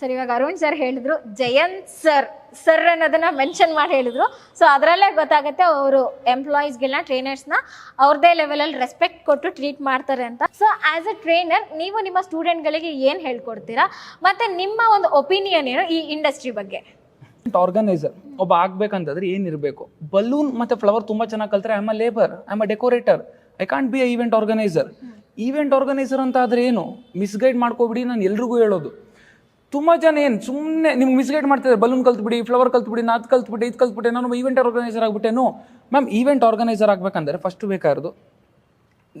Sir ಇವಾಗ Arun sir ಹೇಳಿದ್ರು Jayant sir sir ಅನ್ನೋದನ್ನ ಮೆನ್ಷನ್ ಮಾಡಿ ಹೇಳಿದ್ರು. ಸೊ ಅದರಲ್ಲೇ ಗೊತ್ತಾಗುತ್ತೆ ಅವರು ಎಂಪ್ಲಾಯೀಸ್ಗೆಲ್ಲ ಟ್ರೈನರ್ಸ್ನ ಅವ್ರದೇ ಲೆವೆಲಲ್ಲಿ ರೆಸ್ಪೆಕ್ಟ್ ಕೊಟ್ಟು ಟ್ರೀಟ್ ಮಾಡ್ತಾರೆ ಅಂತ. ಸೊ ಆ್ಯಸ್ ಅ ಟ್ರೈನರ್ ನೀವು ನಿಮ್ಮ ಸ್ಟೂಡೆಂಟ್ಗಳಿಗೆ ಏನು ಹೇಳ್ಕೊಡ್ತೀರಾ? ಮತ್ತು ನಿಮ್ಮ ಒಂದು ಒಪಿನಿಯನ್ ಏನು ಈ ಇಂಡಸ್ಟ್ರಿ ಬಗ್ಗೆ? ಆರ್ಗನೈಸರ್ ಒಬ್ಬ ಆಗ್ಬೇಕಂತಂದ್ರೆ ಏನಿರಬೇಕು ಬಲೂನ್ ಮತ್ತೆ ಫ್ಲವರ್ ತುಂಬಾ ಚೆನ್ನಾಗಿ ಕಲ್ತಾರೆ I am a labour I am a decorator I can't be a event organiser event organiser ಅಂತ ಆದ್ರೆ ಏನು? ಮಿಸ್ಗೈಡ್ ಮಾಡ್ಕೋಬಿಡಿ ನಾನು ಎಲ್ರಿಗೂ ಹೇಳೋದು. ತುಂಬಾ ಜನ ಏನು ಸುಮ್ಮನೆ ನಿಮ್ಗೆ ಮಿಸ್ಗೈಡ್ ಮಾಡ್ತಿದ್ದಾರೆ ಬಲೂನ್ ಕಲ್ತ್ಬಿಡಿ ಫ್ಲವರ್ ಕಲ್ತ್ಬಿಡಿ ನಾದ್ ಕಲ್ತ್ಬಿಡಿ, ಇದು ಕಲ್ತ್ಬಿಟ್ಟೆ ನಾನು ಈವೆಂಟ್ ಆರ್ಗನೈಸರ್ ಆಗ್ಬಿಟ್ಟೆನು ಮ್ಯಾಮ್ ಈವೆಂಟ್ ಆರ್ಗನೈಸರ್ ಆಗಬೇಕಂದ್ರೆ ಫಸ್ಟ್ ಬೇಕಾಗಿರೋದು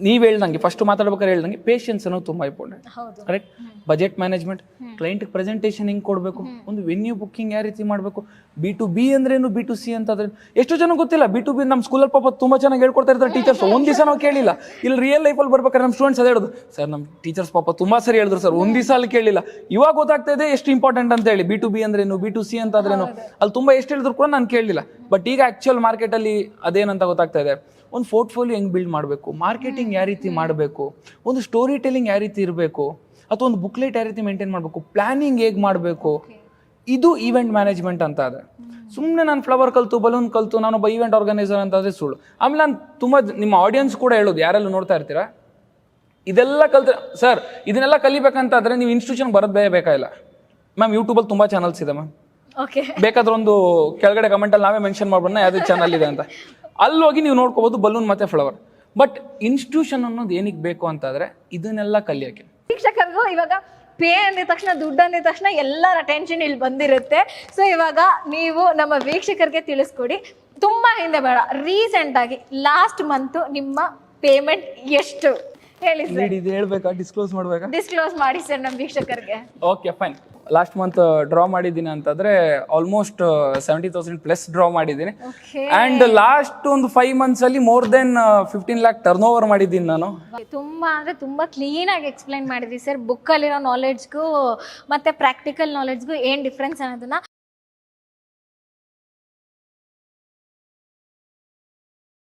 ನೀವು ಹೇಳ್ದಂಗೆ ಫಸ್ಟ್ ಮಾತಾಡ್ಬೇಕಾದ್ರೆ ಹೇಳ್ದಂಗೆ ಪೇಷನ್ಸ್ ಅನ್ನೋದು ತುಂಬ important correct budget management client presentation ಹೆಂಗೆ ಕೊಡಬೇಕು? ಒಂದು ವೆನ್ಯೂ ಬುಕ್ಕಿಂಗ್ ಯಾವ ರೀತಿ ಮಾಡಬೇಕು? ಬಿ ಟು ಬಿ ಅಂದ್ರೇನು ಬಿ ಟು ಸಿ ಅಂತಂದ್ರೆ ಎಷ್ಟು ಜನ ಗೊತ್ತಿಲ್ಲ ಬಿ ಟು ಬಿ ನಮ್ಮ ಸ್ಕೂಲಲ್ಲಿ ಪಾಪ ತುಂಬ ಚೆನ್ನಾಗಿ ಹೇಳ್ಕೊಡ್ತಾ ಇರ್ತಾರೆ ಟೀಚರ್ಸ್ ಒಂದು ದಿವಸ ನಾವು ಕೇಳಿಲ್ಲ. ಇಲ್ಲಿ ರಿಯಲ್ ಲೈಫಲ್ಲಿ ಬರ್ಬೇಕಾದ್ರೆ ನಮ್ಮ ಸ್ಟೂಡೆಂಟ್ಸ್ ಅದೇ ಹೇಳೋದು ಸರ್ ನಮ್ಮ ಟೀಚರ್ಸ್ ಪಾಪ ತುಂಬ ಸರಿ ಹೇಳಿದ್ರು ಸರ್ ಒಂದು ದಿವಸ ಅಲ್ಲಿ ಕೇಳಿಲ್ಲ. ಇವಾಗ ಗೊತ್ತಾಗ್ತಾ ಇದೆ ಎಷ್ಟು ಇಂಪಾರ್ಟೆಂಟ್ ಅಂತ ಹೇಳಿ. ಬಿ ಟು ಬಿ ಅಂದ್ರೇನು ಬಿ ಟು ಸಿ ಅಂತಂದ್ರೇನು? ಅಲ್ಲಿ ತುಂಬ ಎಷ್ಟು ಹೇಳಿದ್ರು ಕೂಡ ನಾನು ಕೇಳಲಿಲ್ಲ ಬಟ್ ಈಗ ಆ್ಯಕ್ಚುಯಲ್ ಮಾರ್ಕೆಟಲ್ಲಿ ಅದೇನಂತ ಗೊತ್ತಾಗ್ತಾ ಇದೆ. ಒಂದು ಪೋರ್ಟ್ಫೋಲಿಯೋ ಹೆಂಗೆ ಬಿಲ್ಡ್ ಮಾಡಬೇಕು? ಮಾರ್ಕೆಟಿಂಗ್ ಯಾವ ರೀತಿ ಮಾಡಬೇಕು? ಒಂದು ಸ್ಟೋರಿ ಟೆಲ್ಲಿಂಗ್ ಯಾವ ರೀತಿ ಇರಬೇಕು? ಅಥವಾ ಒಂದು ಬುಕ್ಲೆಟ್ ಯಾವ ರೀತಿ ಮೇಂಟೈನ್ ಮಾಡಬೇಕು? ಪ್ಲಾನಿಂಗ್ ಹೇಗೆ ಮಾಡಬೇಕು? ಇದು ಈವೆಂಟ್ ಮ್ಯಾನೇಜ್ಮೆಂಟ್ ಅಂತ ಅದೇ. ಸುಮ್ಮನೆ ನಾನು ಫ್ಲವರ್ ಕಲ್ತು ಬಲೂನ್ ಕಲ್ತು ನಾನೊಬ್ಬ ಈವೆಂಟ್ ಆರ್ಗನೈಸರ್ ಅಂತ ಅದೇ ಸುಳ್ಳು. ಆಮೇಲೆ ನಾನು ತುಂಬ ನಿಮ್ಮ ಆಡಿಯನ್ಸ್ ಕೂಡ ಹೇಳೋದು ಯಾರೆಲ್ಲ ನೋಡ್ತಾ ಇರ್ತೀರಾ? ಇದೆಲ್ಲ ಕಲ್ತ ಸರ್ ಇದನ್ನೆಲ್ಲ ಕಲಿಬೇಕಂತಾದ್ರೆ ನೀವು ಇನ್ಸ್ಟಿಟ್ಯೂಷನ್ ಬರೋದು ಬೇಕಾಗಿಲ್ಲ ಮ್ಯಾಮ್ ಯೂಟ್ಯೂಬಲ್ಲಿ ತುಂಬ ಚಾನಲ್ಸ್ ಇದೆ ಮ್ಯಾಮ್ ಓಕೆ ಬೇಕಾದ್ರೆ ಒಂದು ಕೆಳಗಡೆ ಕಮೆಂಟಲ್ಲಿ ನಾವೇ ಮೆನ್ಷನ್ ಮಾಡ್ಬೋಣ ಯಾವುದೇ ಚಾನಲ್ ಇದೆ ಅಂತ. ಅಲ್ಲಿ ಹೋಗಿ ನೀವು ನೋಡ್ಕೋಬೋದು ಬಲೂನ್ ಮತ್ತೆ ಫ್ಲವರ್ ಬಟ್ ಇನ್ಸ್ಟಿಟ್ಯೂಷನ್ ಅನ್ನೋದು ಏನಕ್ಕೆ ಬೇಕು ಅಂತಂದ್ರೆ ಇದನ್ನೆಲ್ಲ ಕಲಿಯೋಕ್ಕೆ ಶಿಕ್ಷಕರಿಗೂ ಇವಾಗ ಪೇ ಅಂದಿದ ತಕ್ಷಣ, ದುಡ್ಡು ಅಂದಿದ ತಕ್ಷಣ ಎಲ್ಲರ ಅಟೆನ್ಷನ್ ಇಲ್ಲಿ ಬಂದಿರುತ್ತೆ. ಸೊ ಇವಾಗ ನೀವು ನಮ್ಮ ವೀಕ್ಷಕರಿಗೆ ತಿಳಿಸ್ಕೊಡಿ. ತುಂಬಾ ಹಿಂದೆ ಬೇಡ ರೀಸೆಂಟ್ ಆಗಿ ಲಾಸ್ಟ್ ಮಂತು ನಿಮ್ಮ ಪೇಮೆಂಟ್ ಎಷ್ಟು? ಹೇಳಿ ಸರ್. ಇದು ಹೇಳ್ಬೇಕಾ? ಡಿಸ್ಕ್ಲೋಸ್ ಮಾಡ್ಬೇಕಾ? ಡಿಸ್ಕ್ಲೋಸ್ ಮಾಡಿ ಸರ್ ನಮ್ಮ ವೀಕ್ಷಕರಿಗೆ. Okay fine last month draw ಮಾಡಿದ್ದೀನಿ ಅಂತಂದ್ರೆ almost seventy thousand plus draw ಮಾಡಿದ್ದೀನಿ. ಅಂಡ್ ಲಾಸ್ಟ್ ಒಂದು ಫೈವ್ ಮಂತ್ಸ್ ಅಲ್ಲಿ more than fifteen lakh turn over ಮಾಡಿದ್ದೀನಿ ನಾನು. ತುಂಬಾ ಅಂದ್ರೆ ತುಂಬಾ ಕ್ಲೀನ್ ಆಗಿ ಎಕ್ಸ್ಪ್ಲೈನ್ ಮಾಡಿದ್ರಿ ಸರ್. ಬುಕ್ ಅಲ್ಲಿರೋ ನಾಲೆಡ್ಜ್ಗೂ ಮತ್ತೆ ಪ್ರಾಕ್ಟಿಕಲ್ ನಾಲೆಡ್ಜ್ಗೂ ಏನ್ ಡಿಫ್ರೆನ್ಸ್ ಅನ್ನೋದನ್ನ